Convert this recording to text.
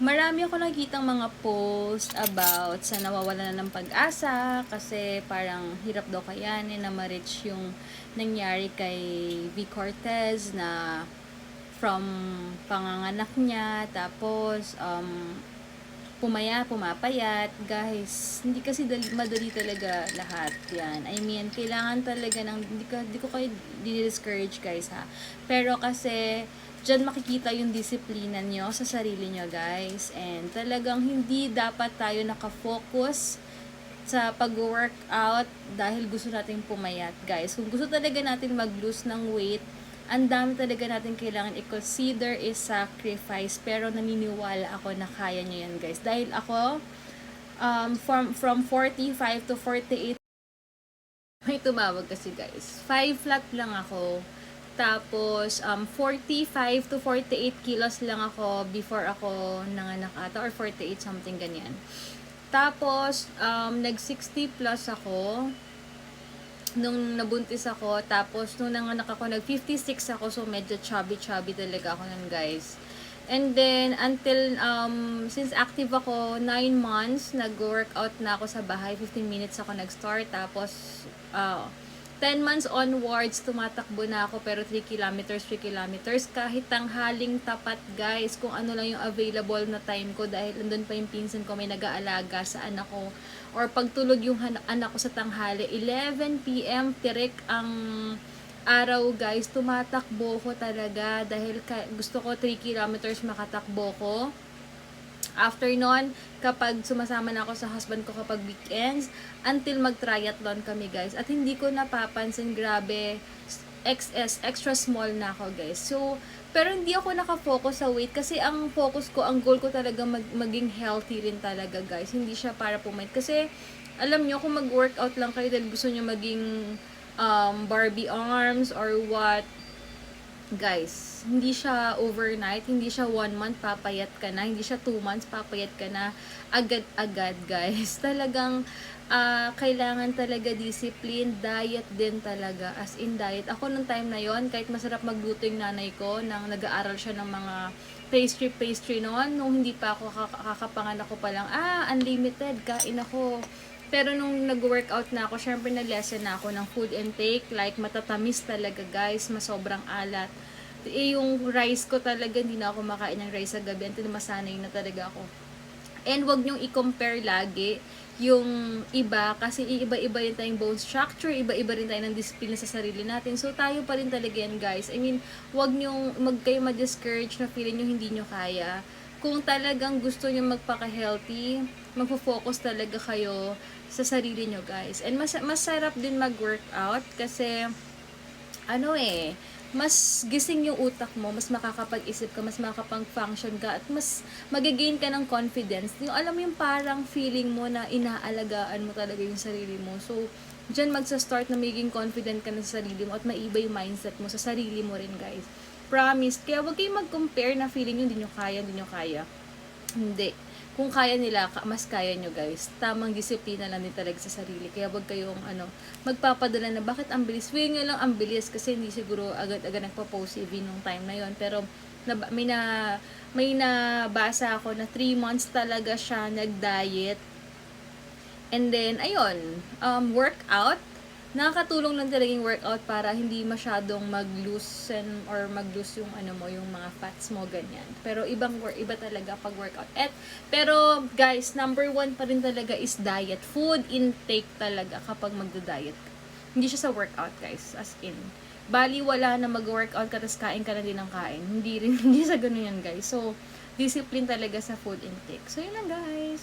Marami ako nakikitang mga post about sa nawawala na ng pag-asa kasi parang hirap daw kayanin na ma-reach yung nangyari kay V. Cortez na from panganganak niya tapos um, pumaya, pumapayat. Guys, hindi kasi dali, madali talaga lahat yan. I mean, kailangan talaga ng, hindi ko, hindi ko kayo discourage guys ha. Pero kasi, dyan makikita yung disiplina nyo sa sarili nyo guys. And talagang hindi dapat tayo nakafocus sa pag-workout dahil gusto natin pumayat guys. Kung gusto talaga natin mag-lose ng weight, ang dami talaga natin kailangan i-consider is sacrifice. Pero naniniwala ako na kaya nyo yan guys. Dahil ako, um, from, from 45 to 48 may tumawag kasi guys. 5 flat lang ako. Tapos, um, 45 to 48 kilos lang ako before ako nanganak ata or 48 something ganyan. Tapos, um, nag 60 plus ako nung nabuntis ako. Tapos, nung nanganak ako, nag 56 ako. So, medyo chubby-chubby talaga ako nun, guys. And then, until, um, since active ako, 9 months, nag-workout na ako sa bahay. 15 minutes ako nag-start. Tapos, uh, 10 months onwards, tumatakbo na ako pero 3 kilometers, 3 kilometers. Kahit tanghaling tapat guys, kung ano lang yung available na time ko dahil nandun pa yung pinsan ko may nag-aalaga sa anak ko. Or pagtulog yung anak ko sa tanghali, 11pm, tirik ang araw guys, tumatakbo ko talaga dahil gusto ko 3 kilometers makatakbo ko. After nun, kapag sumasama na ako sa husband ko kapag weekends, until mag-triathlon kami guys. At hindi ko napapansin, grabe, XS, extra small na ako guys. So, pero hindi ako nakafocus sa weight kasi ang focus ko, ang goal ko talaga mag, maging healthy rin talaga guys. Hindi siya para pumait. Kasi, alam nyo, kung mag-workout lang kayo dahil gusto nyo maging um, Barbie arms or what, guys, hindi siya overnight, hindi siya one month papayat ka na, hindi siya two months papayat ka na agad-agad, guys. Talagang ah, kailangan talaga discipline, diet din talaga, as in diet. Ako nung time na yon kahit masarap magluto yung nanay ko, nang nag-aaral siya ng mga pastry-pastry noon, nung hindi pa ako kaka- kakapanganak ko pa lang, ah, unlimited, kain ako. Pero nung nag-workout na ako, syempre na-lesson na ako ng food intake. Like, matatamis talaga guys, masobrang alat. Eh, yung rice ko talaga, hindi na ako makain ng rice sa gabi. Until masanay na talaga ako. And wag niyong i-compare lagi yung iba kasi iba-iba rin tayong bone structure, iba-iba rin tayo ng disiplina sa sarili natin. So tayo pa rin talaga yan guys. I mean, wag niyong mag kayo ma-discourage na feeling niyo hindi niyo kaya. Kung talagang gusto niyo magpaka-healthy, magfo-focus talaga kayo sa sarili niyo guys. And mas masarap din mag-workout kasi ano eh, mas gising yung utak mo, mas makakapag-isip ka, mas makakapag-function ka, at mas magigain ka ng confidence. Yung alam mo yung parang feeling mo na inaalagaan mo talaga yung sarili mo. So, dyan magsa-start na magiging confident ka na sa sarili mo at maiba yung mindset mo sa sarili mo rin, guys. Promise. Kaya huwag kayong mag-compare na feeling yung hindi nyo kaya, hindi nyo kaya. Hindi. Kung kaya nila, mas kaya nyo guys. Tamang disiplina lang din talaga sa sarili. Kaya wag kayong ano, magpapadala na bakit ang bilis. Feeling nyo lang ang bilis kasi hindi siguro agad-agad nagpa-post CV nung time na yon Pero na, may na may nabasa ako na 3 months talaga siya nag-diet. And then, ayun, um, workout. Nakakatulong lang talaga yung workout para hindi masyadong mag-loosen or mag-loose yung ano mo, yung mga fats mo, ganyan. Pero ibang work, iba talaga pag workout. At, pero guys, number one pa rin talaga is diet. Food intake talaga kapag magda-diet. Hindi siya sa workout, guys. As in. Bali, wala na mag-workout ka, tapos kain ka na din ng kain. Hindi rin, hindi sa ganun yan, guys. So, discipline talaga sa food intake. So, yun lang, guys.